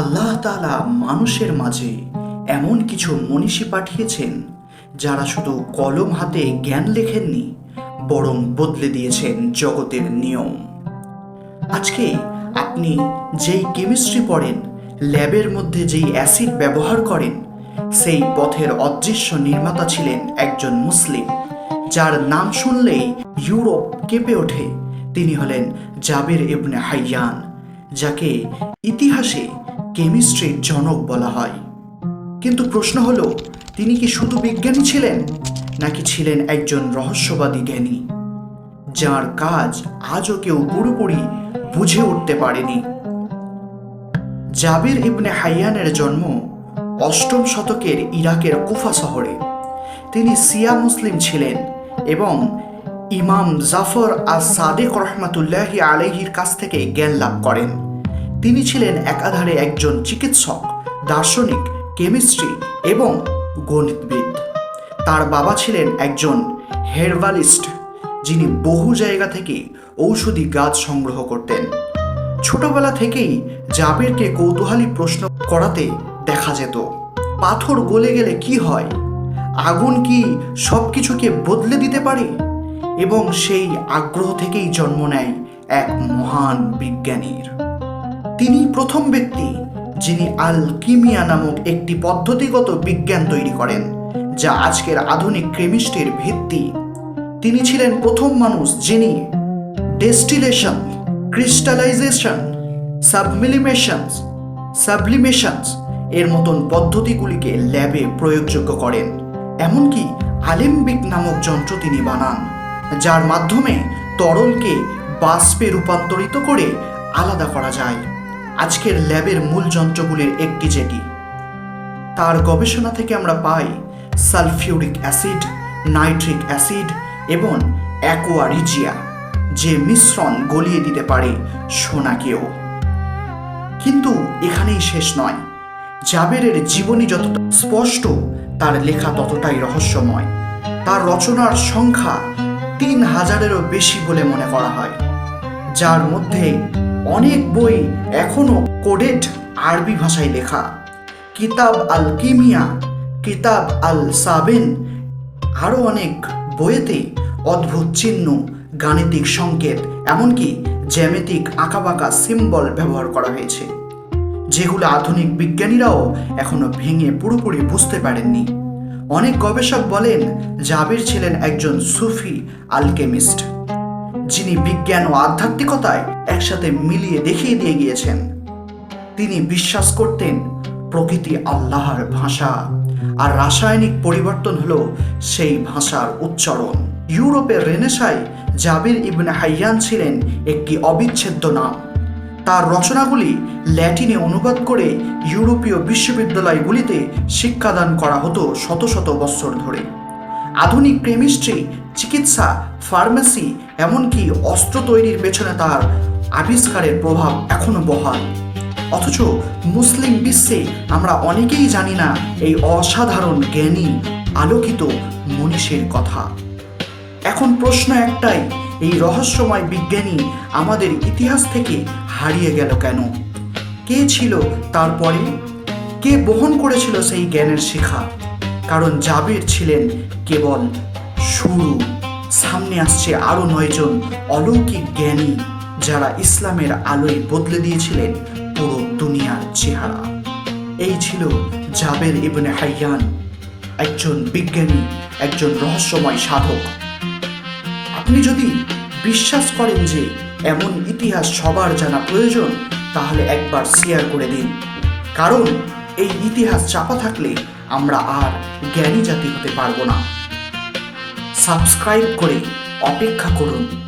আল্লাহ তাআলা মানুষের মাঝে এমন কিছু মনীষী পাঠিয়েছেন, যারা শুধু কলম হাতে জ্ঞান লেখেননি, বরং বদলে দিয়েছেন জগতের নিয়ম। আজকে আপনি যেই কেমিস্ট্রি পড়েন, ল্যাবের মধ্যে যেই অ্যাসিড ব্যবহার করেন, সেই পথের অদৃশ্য নির্মাতা ছিলেন একজন মুসলিম, যার নাম শুনলেই ইউরোপ কেঁপে ওঠে। তিনি হলেন জাবের ইবনে হাইয়ান, যাকে ইতিহাসে কেমিস্ট্রির জনক বলা হয়। কিন্তু প্রশ্ন হলো, তিনি কি শুধু বিজ্ঞানী ছিলেন, নাকি ছিলেন একজন রহস্যবাদী জ্ঞানী, যার কাজ আজও কেউ পুরোপুরি বুঝে উঠতে পারেনি? জাবির ইবনে হাইয়ানের জন্ম অষ্টম শতকের ইরাকের কুফা শহরে। তিনি সিয়া মুসলিম ছিলেন এবং ইমাম জাফর আর সাদেক রহমাতুল্লাহি আলাইহির কাছ থেকে জ্ঞান লাভ করেন। তিনি ছিলেন একাধারে একজন চিকিৎসক, দার্শনিক, কেমিস্ট্রি এবং গণিতবিদ। তার বাবা ছিলেন একজন হেরবালিস্ট, যিনি বহু জায়গা থেকে ঔষধি গাছ সংগ্রহ করতেন। ছোটবেলা থেকেই জাবেরকে কৌতূহলী প্রশ্ন করাতে দেখা যেত, পাথর গলে গেলে কি হয়? আগুন কি সব কিছুকে বদলে দিতে পারে? এবং সেই আগ্রহ থেকেই জন্ম নেয় এক মহান বিজ্ঞানীর। তিনি প্রথম ব্যক্তি যিনি আলকিমিয়া নামক একটি পদ্ধতিগত বিজ্ঞান তৈরি করেন, যা আজকের আধুনিক কেমিস্ট্রির ভিত্তি। তিনি ছিলেন প্রথম মানুষ যিনি ডেস্টিলেশন, ক্রিস্টালাইজেশন, সাবমিলিমেশনস, সাবলিমেশনস এর মতন পদ্ধতিগুলিকে ল্যাবে প্রয়োগযোগ্য করেন। এমনকি আলেম্বিক নামক যন্ত্র তিনি বানান, যার মাধ্যমে তরলকে বাষ্পে রূপান্তরিত করে আলাদা করা যায়। আজকের ল্যাবের মূল যন্ত্রগুলির একটি যেটি। তার গবেষণা থেকে আমরা পাই সালফিউরিক অ্যাসিড, নাইট্রিক অ্যাসিড এবং অ্যাকোয়ারিজিয়া, যে মিশ্রণ গলিয়ে দিতে পারে সোনাকেও। কিন্তু এখানেই শেষ নয়। জাবেরের জীবনী যতটা স্পষ্ট, তার লেখা ততটাই রহস্যময়। তার রচনার সংখ্যা তিন হাজারেরও বেশি বলে মনে করা হয়, যার মধ্যে অনেক বই এখনও কোডেড আরবি ভাষায় লেখা। কিতাব আল কিমিয়া কিতাব আল সাবেন আরও অনেক বইয়েতে অদ্ভুত চিহ্ন, গাণিতিক সংকেত, এমনকি জ্যামিতিক আঁকাবাঁকা সিম্বল ব্যবহার করা হয়েছে, যেগুলো আধুনিক বিজ্ঞানীরাও এখনও ভেঙে পুরোপুরি বুঝতে পারেননি। অনেক গবেষক বলেন, জাবির ছিলেন একজন সুফি আলকেমিস্ট, যিনি বিজ্ঞান ও আধ্যাত্মিকতায় একসাথে মিলিয়ে দেখিয়ে দিয়ে গিয়েছেন। তিনি বিশ্বাস করতেন প্রকৃতি আল্লাহর ভাষা, আর রাসায়নিক পরিবর্তন হলো সেই ভাষার উচ্চারণ। ইউরোপের রেনেসায় জাবির ইবনে হাইয়ান ছিলেন একটি অবিচ্ছেদ্য নাম। তার রচনাগুলি ল্যাটিনে অনুবাদ করে ইউরোপীয় বিশ্ববিদ্যালয়গুলিতে শিক্ষাদান করা হতো শত শত বৎসর ধরে। আধুনিক কেমিস্ট্রি, চিকিৎসা, ফার্মেসি, এমনকি অস্ত্র তৈরির পেছনে তার আবিষ্কারের প্রভাব এখনও বহাল। অথচ মুসলিম বিশ্বে আমরা অনেকেই জানি না এই অসাধারণ জ্ঞানী, আলোকিত মনীষের কথা। এখন প্রশ্ন একটাই, এই রহস্যময় বিজ্ঞানী আমাদের ইতিহাস থেকে হারিয়ে গেল কেন? কে ছিল তারপরে? কে বহন করেছিল সেই জ্ঞানের শিখা? কারণ জাবির ছিলেন কেবল শুরু। সামনে আসছে আরও নয়জন অলৌকিক জ্ঞানী। যারা ইসলামের আলোয় বদলে দিয়েছিলেন পুরো দুনিয়ার চেহারা। এই ছিল জাবের ইবনে হাইয়ান, একজন বিজ্ঞানী, একজন রহস্যময় সাধক। আপনি যদি বিশ্বাস করেন যে এমন ইতিহাস সবার জানা প্রয়োজন, তাহলে একবার শেয়ার করে দিন। কারণ এই ইতিহাস চাপা থাকলে আমরা আর জ্ঞানী জাতি হতে পারব না। সাবস্ক্রাইব করে অপেক্ষা করুন।